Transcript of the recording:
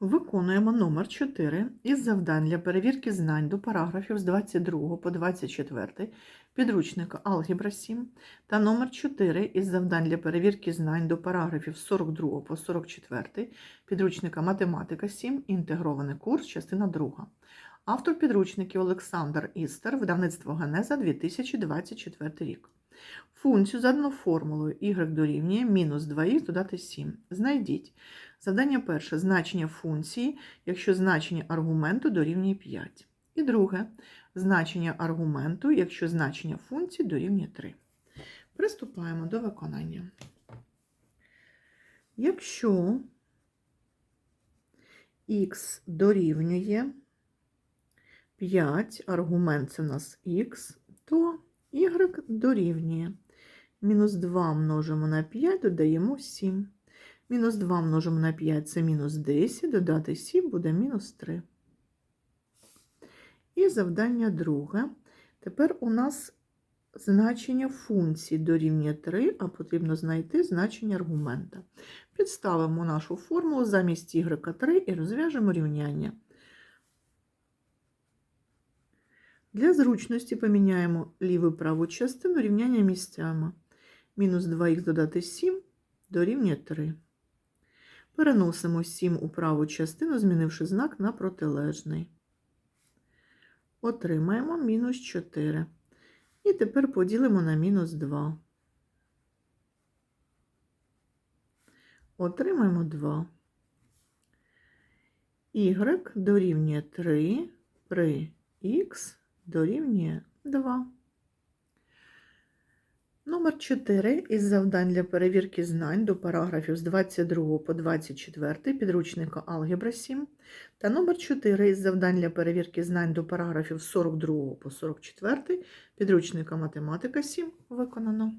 Виконуємо номер 4 із завдань для перевірки знань до параграфів з 22 по 24 підручника Алгебра 7 та номер 4 із завдань для перевірки знань до параграфів з 42 по 44 підручника Математика 7, інтегрований курс, частина 2. Автор підручників Олександр Істер, видавництво Генеза 2024 рік. Функцію задану формулою y дорівнює мінус 2х додати 7. Знайдіть. Завдання перше значення функції, якщо значення аргументу дорівнює 5. І друге значення аргументу, якщо значення функції дорівнює 3. Приступаємо до виконання. Якщо х дорівнює 5, аргумент це у нас х, то y дорівнює. Мінус 2 множимо на 5, додаємо 7. Мінус 2 множимо на 5 це мінус 10, додати 7 буде мінус 3. І завдання друге. Тепер у нас значення функції дорівнює 3, а потрібно знайти значення аргумента. Підставимо нашу формулу замість y 3 і розв'яжемо рівняння. Для зручності поміняємо ліву і праву частину рівняння місцями. Мінус 2х додати 7 дорівнює 3. Переносимо 7 у праву частину, змінивши знак на протилежний. Отримаємо мінус 4. І тепер поділимо на мінус 2. Отримаємо 2. Y дорівнює 3 при х дорівнює 2. Номер 4 із завдань для перевірки знань до параграфів з 22 по 24 підручника Алгебра 7 та номер 4 із завдань для перевірки знань до параграфів з 42 по 44 підручника Математика 7 виконано.